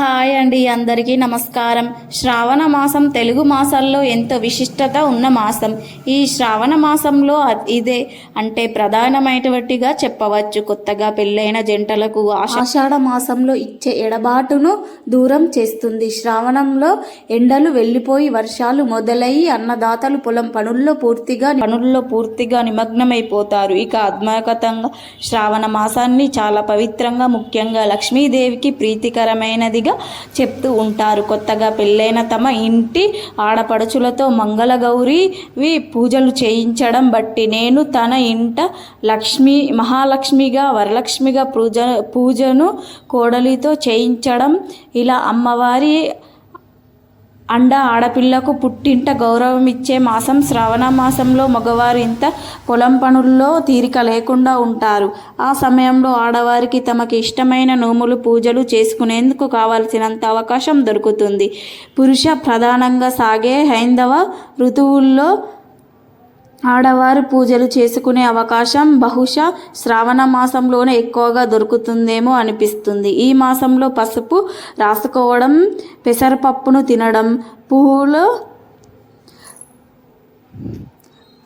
Hi అండి అందరికీ నమస్కారం. శ్రావణ మాసం తెలుగు మాసాల్లో ఎంతో విశిష్టత ఉన్న మాసం. ఈ శ్రావణ మాసంలో ఇదే అంటే ప్రధానమైనటువంటిగా చెప్పవచ్చు. కొత్తగా పెళ్ళైన జంటలకు ఆషా- ఆషాఢ మాసంలో ఇచ్చే ఎడబాటును దూరం చేస్తుంది. శ్రావణంలో ఎండలు వెళ్ళిపోయి వర్షాలు మొదలయ్యి అన్నదాతలు పొలం పనుల్లో పూర్తిగా పనుల్లో పూర్తిగా నిమగ్నమైపోతారు. ఇక అద్భుతంగా శ్రావణ మాసాన్ని చాలా పవిత్రంగా ముఖ్యంగా లక్ష్మీదేవికి ప్రీతికరమైనదిగా చెప్తూ ఉంటారు. కొత్తగా పెళ్ళైన తమ ఇంటి ఆడపడుచులతో మంగళగౌరివి పూజలు చేయించడం బట్టి నేను తన ఇంట లక్ష్మి మహాలక్ష్మిగా వరలక్ష్మిగా పూజ పూజను కోడలితో చేయించడం ఇలా అమ్మవారి అండ ఆడపిల్లకు పుట్టింట గౌరవం ఇచ్చే మాసం శ్రావణ మాసంలో మగవారు ఇంత పొలం పనుల్లో తీరిక లేకుండా ఉంటారు. ఆ సమయంలో ఆడవారికి తమకి ఇష్టమైన నోములు పూజలు చేసుకునేందుకు కావలసినంత అవకాశం దొరుకుతుంది. పురుష ప్రధానంగా సాగే హైందవ ఋతువుల్లో ఆడవారు పూజలు చేసుకునే అవకాశం బహుశా శ్రావణ మాసంలోనే ఎక్కువగా దొరుకుతుందేమో అనిపిస్తుంది. ఈ మాసంలో పసుపు రాసుకోవడం పెసరపప్పును తినడం పువ్వులు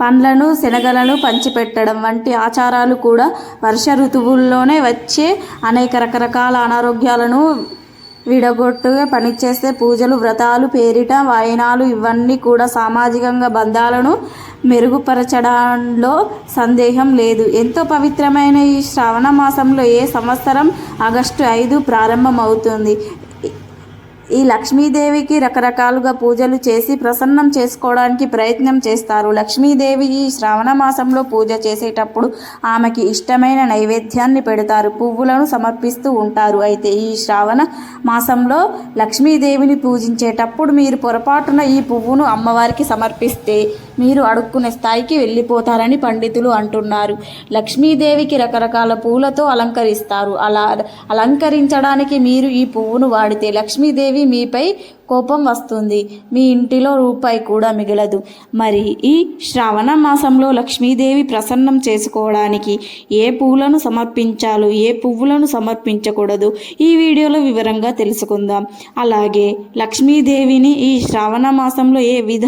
పండ్లను శనగలను పంచిపెట్టడం వంటి ఆచారాలు కూడా వర్ష ఋతువుల్లోనే వచ్చే అనేక రకరకాల అనారోగ్యాలను విడగొట్టుగా పనిచేస్తే పూజలు వ్రతాలు పేరిట వాయనాలు ఇవన్నీ కూడా సామాజికంగా బంధాలను మెరుగుపరచడంలో సందేహం లేదు. ఎంతో పవిత్రమైన ఈ శ్రావణ మాసంలో ఏ సంవత్సరం ఆగస్టు ఐదు ప్రారంభమవుతుంది? ఈ లక్ష్మీదేవికి రకరకాలుగా పూజలు చేసి ప్రసన్నం చేసుకోవడానికి ప్రయత్నం చేస్తారు. లక్ష్మీదేవి ఈ శ్రావణ మాసంలో పూజ చేసేటప్పుడు ఆమెకి ఇష్టమైన నైవేద్యాన్ని పెడతారు. పువ్వులను సమర్పిస్తూ ఉంటారు. అయితే ఈ శ్రావణ మాసంలో లక్ష్మీదేవిని పూజించేటప్పుడు మీరు పొరపాటున ఈ పువ్వును అమ్మవారికి సమర్పిస్తే మీరు అడుక్కునే స్థాయికి వెళ్ళిపోతారని పండితులు అంటున్నారు. లక్ష్మీదేవికి రకరకాల పూలతో అలంకరిస్తారు. అలా అలంకరించడానికి మీరు ఈ పువ్వును వాడితే లక్ష్మీదేవి మీపై కోపం వస్తుంది. మీ ఇంటిలో రూపాయి కూడా మిగలదు. మరి ఈ శ్రావణ మాసంలో లక్ష్మీదేవి ప్రసన్నం చేసుకోవడానికి ఏ పువ్వులను సమర్పించాలో ఏ పువ్వులను సమర్పించకూడదు ఈ వీడియోలో వివరంగా తెలుసుకుందాం. అలాగే లక్ష్మీదేవిని ఈ శ్రావణ మాసంలో ఏ విధ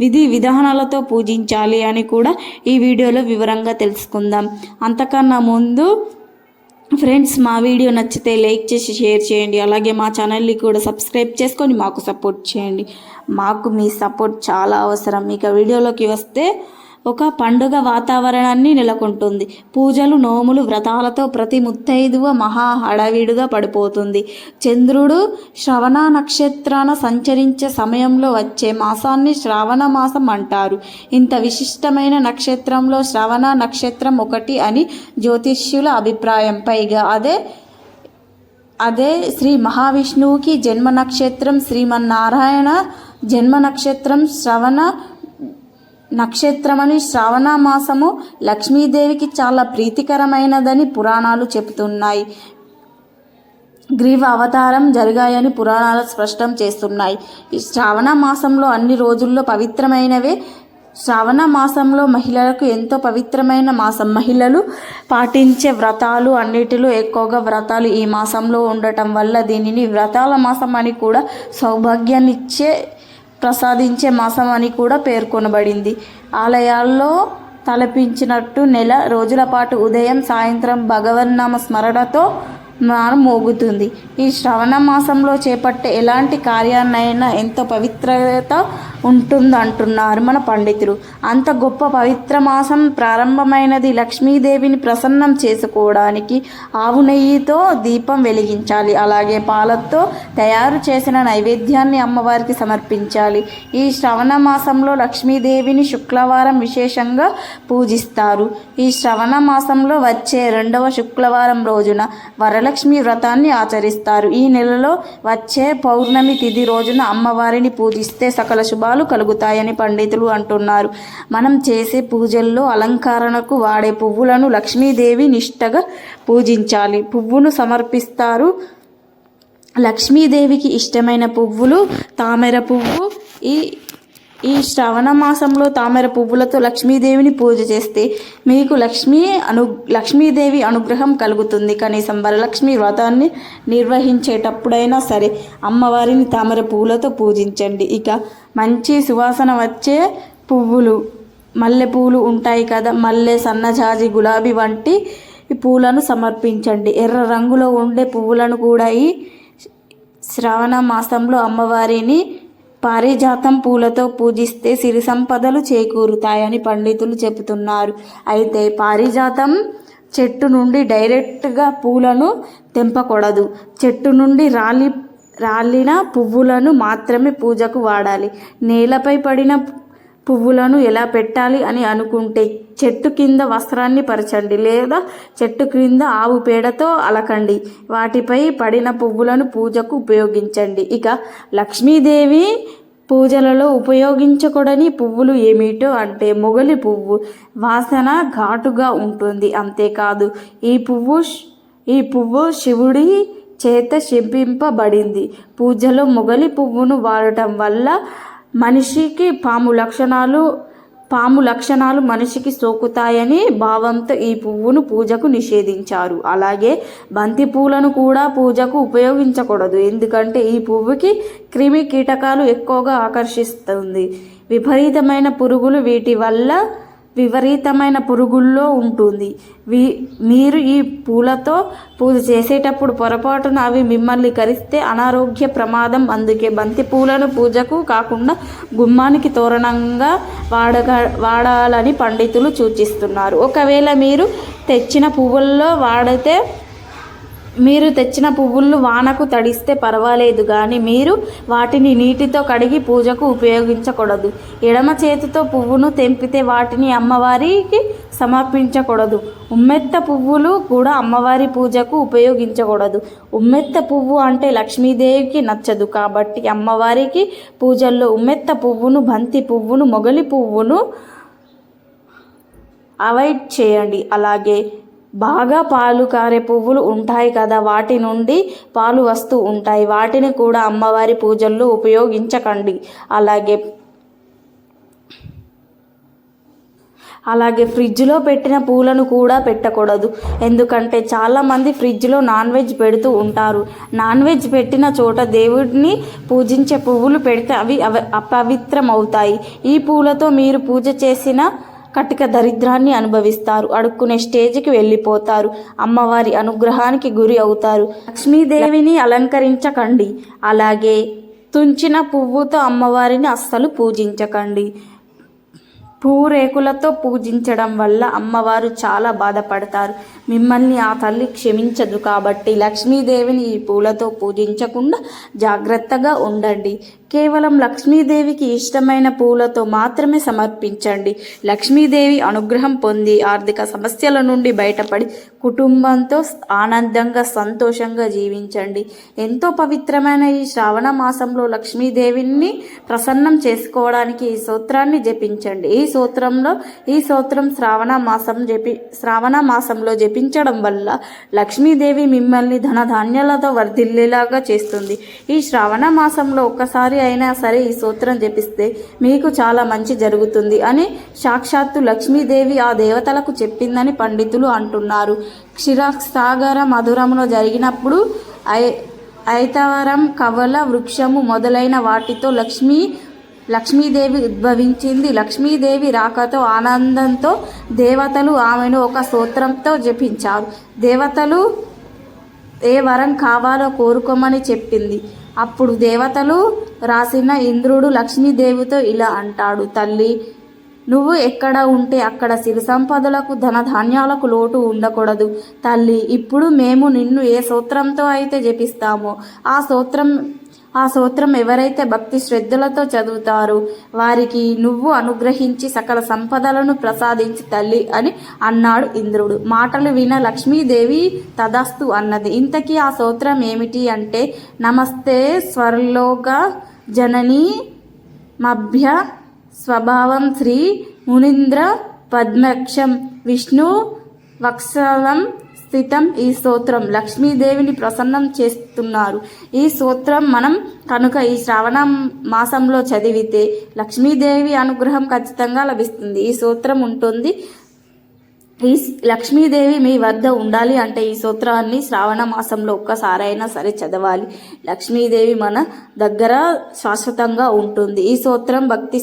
విధి విధానాలతో పూజించాలి అని కూడా ఈ వీడియోలో వివరంగా తెలుసుకుందాం. అంతకన్నా ముందు ఫ్రెండ్స్ మా వీడియో నచ్చితే లైక్ చేసి షేర్ చేయండి. అలాగే మా ఛానల్ని కూడా సబ్స్క్రైబ్ చేసుకొని మాకు సపోర్ట్ చేయండి. మాకు మీ సపోర్ట్ చాలా అవసరం. ఇక వీడియోలోకి వస్తే ఒక పండుగ వాతావరణాన్ని నెలకొంటుంది. పూజలు నోములు వ్రతాలతో ప్రతి ముత్తైదువ మహా హడావిడిగా పడిపోతుంది. చంద్రుడు శ్రవణ నక్షత్రాన సంచరించే సమయంలో వచ్చే మాసాన్ని శ్రావణ మాసం అంటారు. ఇంత విశిష్టమైన నక్షత్రంలో శ్రవణ నక్షత్రం ఒకటి అని జ్యోతిష్యుల అభిప్రాయం. పైగా అదే అదే శ్రీ మహావిష్ణువుకి జన్మ నక్షత్రం శ్రీమన్నారాయణ జన్మ నక్షత్రం శ్రవణ నక్షత్రమని శ్రావణ మాసము లక్ష్మీదేవికి చాలా ప్రీతికరమైనదని పురాణాలు చెబుతున్నాయి. గ్రీవ అవతారం జరిగాయని పురాణాలు స్పష్టం చేస్తున్నాయి. ఈ శ్రావణ మాసంలో అన్ని రోజుల్లో పవిత్రమైనవే. శ్రావణ మాసంలో మహిళలకు ఎంతో పవిత్రమైన మాసం. మహిళలు పాటించే వ్రతాలు అన్నిటిలో ఎక్కువగా వ్రతాలు ఈ మాసంలో ఉండటం వల్ల దీనిని వ్రతాల మాసం అని కూడా సౌభాగ్యాన్నిచ్చే ప్రసాదించే మాసం అని కూడా పేర్కొనబడింది. ఆలయాల్లో తలపించినట్టు నెల రోజుల పాటు ఉదయం సాయంత్రం భగవన్నామ స్మరణతో మోగుతుంది. ఈ శ్రవణ మాసంలో చేపట్టే ఎలాంటి కార్యాన్నైనా ఎంతో పవిత్రత ఉంటుందంటున్నారు మన పండితులు. అంత గొప్ప పవిత్ర మాసం ప్రారంభమైనది లక్ష్మీదేవిని ప్రసన్నం చేసుకోవడానికి ఆవు నెయ్యితో దీపం వెలిగించాలి. అలాగే పాలతో తయారు చేసిన నైవేద్యాన్ని అమ్మవారికి సమర్పించాలి. ఈ శ్రవణ మాసంలో లక్ష్మీదేవిని శుక్రవారం విశేషంగా పూజిస్తారు. ఈ శ్రవణ మాసంలో వచ్చే రెండవ శుక్రవారం రోజున వరలక్ష్మి వ్రతాన్ని ఆచరిస్తారు. ఈ నెలలో వచ్చే పౌర్ణమి తిథి రోజున అమ్మవారిని పూజిస్తే సకల శుభాలు కలుగుతాయని పండితులు అంటున్నారు. మనం చేసే పూజల్లో అలంకరణకు వాడే పువ్వులను లక్ష్మీదేవి నిష్టగా పూజించాలి. పువ్వును సమర్పిస్తారు. లక్ష్మీదేవికి ఇష్టమైన పువ్వులు తామర పువ్వు ఈ ఈ శ్రవణ మాసంలో తామర పువ్వులతో లక్ష్మీదేవిని పూజ చేస్తే మీకు లక్ష్మీ అను లక్ష్మీదేవి అనుగ్రహం కలుగుతుంది. కనీసం వరలక్ష్మి వ్రతాన్ని నిర్వహించేటప్పుడైనా సరే అమ్మవారిని తామర పువ్వులతో పూజించండి. ఇక మంచి సువాసన వచ్చే పువ్వులు మల్లె పూలు ఉంటాయి కదా మల్లె సన్నజాజి గులాబీ వంటి పూలను సమర్పించండి. ఎర్ర రంగులో ఉండే పువ్వులను కూడా ఈ శ్రావణ మాసంలో అమ్మవారిని పారిజాతం పూలతో పూజిస్తే సిరి సంపదలు చేకూరుతాయని పండితులు చెబుతున్నారు. అయితే పారిజాతం చెట్టు నుండి డైరెక్ట్గా పూలను తెంపకూడదు. చెట్టు నుండి రాలి రాలిన పువ్వులను మాత్రమే పూజకు వాడాలి. నేలపై పడిన పువ్వులను ఎలా పెట్టాలి అని అనుకుంటే చెట్టు కింద వస్త్రాన్ని పరచండి లేదా చెట్టు క్రింద ఆవు పేడతో అలకండి. వాటిపై పడిన పువ్వులను పూజకు ఉపయోగించండి. ఇక లక్ష్మీదేవి పూజలలో ఉపయోగించకూడని పువ్వులు ఏమిటో అంటే మొగలి పువ్వు వాసన ఘాటుగా ఉంటుంది. అంతేకాదు ఈ పువ్వు ఈ పువ్వు శివుడి చేత శింపింపబడింది. పూజలో మొగలి పువ్వును వాడటం వల్ల మనిషికి పాము లక్షణాలు పాము లక్షణాలు మనిషికి సోకుతాయని భావంతో ఈ పువ్వును పూజకు నిషేధించారు. అలాగే బంతి పూలను కూడా పూజకు ఉపయోగించకూడదు. ఎందుకంటే ఈ పువ్వుకి క్రిమి కీటకాలు ఎక్కువగా ఆకర్షిస్తుంది. విపరీతమైన పురుగులు వీటి వల్ల విపరీతమైన పురుగుల్లో ఉంటుంది. వీ మీరు ఈ పూలతో పూజ చేసేటప్పుడు పొరపాటున అవి మిమ్మల్ని కరిస్తే అనారోగ్య ప్రమాదం. అందుకే బంతి పూలను పూజకు కాకుండా గుమ్మానికి తోరణంగా వాడగ వాడాలని పండితులు సూచిస్తున్నారు. ఒకవేళ మీరు తెచ్చిన పువ్వుల్లో వాడితే మీరు తెచ్చిన పువ్వులను వానకు తడిస్తే పర్వాలేదు కానీ మీరు వాటిని నీటితో కడిగి పూజకు ఉపయోగించకూడదు. ఎడమ చేతితో పువ్వును తెంపితే వాటిని అమ్మవారికి సమర్పించకూడదు. ఉమ్మెత్త పువ్వులు కూడా అమ్మవారి పూజకు ఉపయోగించకూడదు. ఉమ్మెత్త పువ్వు అంటే లక్ష్మీదేవికి నచ్చదు కాబట్టి అమ్మవారికి పూజల్లో ఉమ్మెత్త పువ్వును బంతి పువ్వును మొగలి పువ్వును అవాయిడ్ చేయండి. అలాగే బాగా పాలు కారే పువ్వులు ఉంటాయి కదా వాటి నుండి పాలు వస్తూ ఉంటాయి. వాటిని కూడా అమ్మవారి పూజల్లో ఉపయోగించకండి. అలాగే అలాగే ఫ్రిడ్జ్లో పెట్టిన పూలను కూడా పెట్టకూడదు. ఎందుకంటే చాలామంది ఫ్రిడ్జ్లో నాన్ వెజ్ పెడుతూ ఉంటారు. నాన్ వెజ్ పెట్టిన చోట దేవుడిని పూజించే పువ్వులు పెడితే అవి అపవిత్రమవుతాయి. అపవిత్రం అవుతాయి ఈ పూలతో మీరు పూజ చేసిన కటిక దరిద్రాన్ని అనుభవిస్తారు. అడుక్కునే స్టేజ్కి వెళ్ళిపోతారు. అమ్మవారి అనుగ్రహానికి గురి అవుతారు. లక్ష్మీదేవిని అలంకరించకండి. అలాగే తుంచిన పువ్వుతో అమ్మవారిని అస్సలు పూజించకండి. పూరేకులతో పూజించడం వల్ల అమ్మవారు చాలా బాధపడతారు. మిమ్మల్ని ఆ తల్లి క్షమించదు కాబట్టి లక్ష్మీదేవిని ఈ పూలతో పూజించకుండా జాగ్రత్తగా ఉండండి. కేవలం లక్ష్మీదేవికి ఇష్టమైన పూలతో మాత్రమే సమర్పించండి. లక్ష్మీదేవి అనుగ్రహం పొంది ఆర్థిక సమస్యల నుండి బయటపడి కుటుంబంతో ఆనందంగా సంతోషంగా జీవించండి. ఎంతో పవిత్రమైన ఈ శ్రావణ మాసంలో లక్ష్మీదేవిని ప్రసన్నం చేసుకోవడానికి ఈ సూత్రాన్ని జపించండి. ఈ సూత్రంలో ఈ సూత్రం శ్రావణ మాసం జపి శ్రావణ మాసంలో జపించడం వల్ల లక్ష్మీదేవి మిమ్మల్ని ధనధాన్యాలతో వర్ధిల్లేలాగా చేస్తుంది. ఈ శ్రావణ మాసంలో ఒక్కసారి అయినా సరే ఈ సూత్రం జపిస్తే మీకు చాలా మంచి జరుగుతుంది అని సాక్షాత్తు లక్ష్మీదేవి ఆ దేవతలకు చెప్పిందని పండితులు అంటున్నారు. క్షీరసాగర మధురంలో జరిగినప్పుడు ఐ ఐతవరం కవల వృక్షము మొదలైన వాటితో లక్ష్మీ లక్ష్మీదేవి ఉద్భవించింది. లక్ష్మీదేవి రాకతో ఆనందంతో దేవతలు ఆమెను ఒక సూత్రంతో జపించారు. దేవతలు ఏ వరం కావాలో కోరుకోమని చెప్పింది. అప్పుడు దేవతలు రాసిన ఇంద్రుడు లక్ష్మీదేవితో ఇలా అంటాడు తల్లి నువ్వు ఎక్కడ ఉంటే అక్కడ సిరి సంపదలకు ధన ధాన్యాలకు లోటు ఉండకూడదు. తల్లి ఇప్పుడు మేము నిన్ను ఏ సూత్రంతో అయితే జపిస్తామో ఆ సూత్రం ఆ సూత్రం ఎవరైతే భక్తి శ్రద్ధలతో చదువుతారో వారికి నువ్వు అనుగ్రహించి సకల సంపదలను ప్రసాదించి తల్లి అని అన్నాడు ఇంద్రుడు. మాటలు విన లక్ష్మీదేవి తదస్తు అన్నది. ఇంతకీ ఆ సూత్రం ఏమిటి అంటే నమస్తే స్వర్లోక జననీ మభ్య స్వభావం శ్రీ మునీంద్ర పద్మక్షం విష్ణు వత్సలం స్థితం ఈ స్తోత్రం. లక్ష్మీదేవిని ప్రసన్నం చేస్తున్నారు. ఈ స్తోత్రం మనం కనుక ఈ శ్రావణ మాసంలో చదివితే లక్ష్మీదేవి అనుగ్రహం ఖచ్చితంగా లభిస్తుంది. ఈ స్తోత్రం ఉంటుంది. ఈ లక్ష్మీదేవి మీ వద్ద ఉండాలి అంటే ఈ సూత్రాన్ని శ్రావణ మాసంలో ఒక్కసారైనా సరే చదవాలి. లక్ష్మీదేవి మన దగ్గర శాశ్వతంగా ఉంటుంది. ఈ సూత్రం భక్తి